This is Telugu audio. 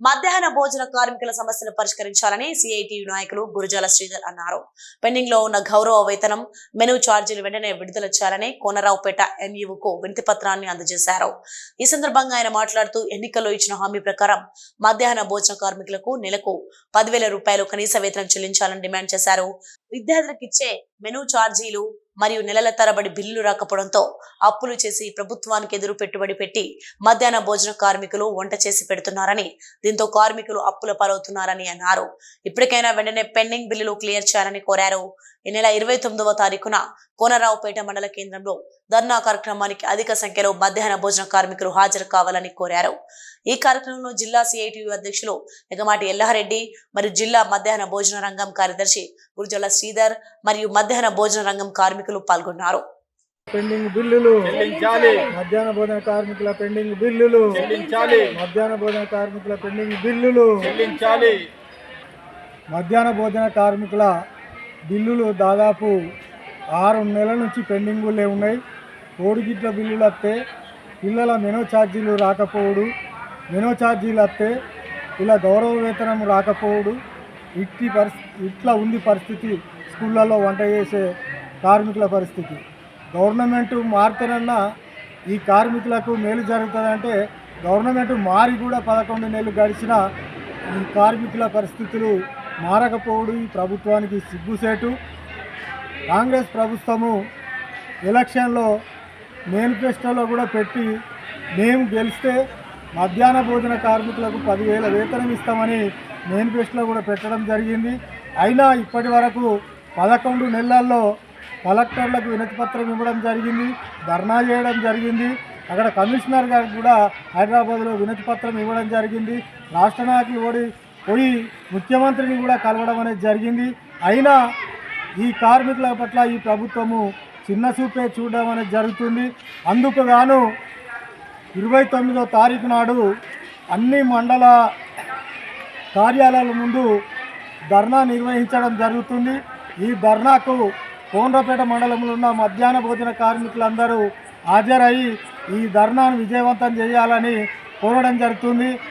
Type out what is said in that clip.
మధ్యాహ్న భోజన కార్మికుల సమస్యను పరిష్కరించాలని సిఐటి నాయకులు గురుజాల శ్రీధర్ అన్నారు. పెండింగ్లో ఉన్న గౌరవ వేతనం మెనూ ఛార్జీలు వెంటనే విడుదల చేయాలని కోనరావుపేట ఎంఈఓకు వినతి పత్రాన్ని అందజేశారు. ఈ సందర్భంగా ఆయన మాట్లాడుతూ ఎన్నికల్లో ఇచ్చిన హామీ ప్రకారం మధ్యాహ్న భోజన కార్మికులకు నెలకు పదివేల రూపాయలు కనీస వేతనం చెల్లించాలని డిమాండ్ చేశారు. విద్యార్థులకు ఇచ్చే మెనూ ఛార్జీలు మరియు నెలల తరబడి బిల్లులు రాకపోవడంతో అప్పులు చేసి ప్రభుత్వానికి ఎదురు పెట్టుబడి పెట్టి మధ్యాహ్న భోజన కార్మికులు వంట చేసి పెడుతున్నారని దీంతో కార్మికులు అప్పుల పాలవుతున్నారని అన్నారు. ఇప్పటికైనా వెంటనే పెండింగ్ బిల్లులు క్లియర్ చేయాలని కోరారు. ఈ నెల ఇరవై తొమ్మిదవ తారీఖున కోనరావుపేట మండల కేంద్రంలో ధర్నా కార్యక్రమానికి అధిక సంఖ్యలో మధ్యాహ్న భోజన కార్మికులు హాజరు కావాలని కోరారు. ఈ కార్యక్రమంలో జిల్లా సిఐటియు అధ్యక్షులు ఎగమాటి ఎల్లారెడ్డి మరియు జిల్లా మధ్యాహ్న భోజన రంగం కార్యదర్శి గురుజల శ్రీధర్ మరియు మధ్యాహ్న భోజన రంగం కార్మికులు పాల్గొన్నారు. పెండింగ్ బిల్లులు చెల్లించాలి. మధ్యాహ్న భోజన కార్మికుల పెండింగ్ బిల్లులు చెల్లించాలి. మధ్యాహ్న భోజన కార్మికుల పెండింగ్ బిల్లులు చెల్లించాలి. మధ్యాహ్న భోజన కార్మికుల బిల్లులు దాదాపు ఆరు నెలల నుంచి పెండింగులే ఉన్నాయి. కోడిగిట్ల బిల్లులు వస్తే పిల్లల మెనో ఛార్జీలు రాకపోవుడు మెనో ఛార్జీలు వస్తే ఇలా గౌరవ వేతనం రాకపోవుడు. ఇట్టి పరిస్థితి ఇట్లా ఉంది పరిస్థితి స్కూళ్ళల్లో వంట చేసే కార్మికుల పరిస్థితి. గవర్నమెంట్ మారుతానన్నా ఈ కార్మికులకు మేలు జరుగుతుందంటే గవర్నమెంట్ మారి కూడా పదకొండు నెలలు గడిచిన ఈ కార్మికుల పరిస్థితులు మారకపోవడం ఈ ప్రభుత్వానికి సిగ్గుసేటు. కాంగ్రెస్ ప్రభుత్వము ఎలక్షన్లో మేనిఫెస్టోలో కూడా పెట్టి మేము గెలిస్తే మధ్యాహ్న భోజన కార్మికులకు పదివేల వేతనం ఇస్తామని మేనిఫెస్టోలో కూడా పెట్టడం జరిగింది. అయినా ఇప్పటి వరకు పదకొండు నెలల్లో కలెక్టర్లకు వినతి పత్రం ఇవ్వడం జరిగింది ధర్నా చేయడం జరిగింది. అక్కడ కమిషనర్ గారికి కూడా హైదరాబాద్లో వినతి పత్రం ఇవ్వడం జరిగింది. రాష్ట్ర నాయకులు ఓడి పోయి ముఖ్యమంత్రిని కూడా కలవడం అనేది జరిగింది. అయినా ఈ కార్మికుల పట్ల ఈ ప్రభుత్వము చిన్న చూపే చూడడం అనేది జరుగుతుంది. అందుకు గాను ఇరవై తొమ్మిదో తారీఖు నాడు అన్ని మండల కార్యాలయాల ముందు ధర్నా నిర్వహించడం జరుగుతుంది. ఈ ధర్నాకు కోండ్రపేట మండలంలో ఉన్న మధ్యాహ్న భోజన కార్మికులందరూ హాజరై ఈ ధర్నాను విజయవంతం చేయాలని కోరడం జరుగుతుంది.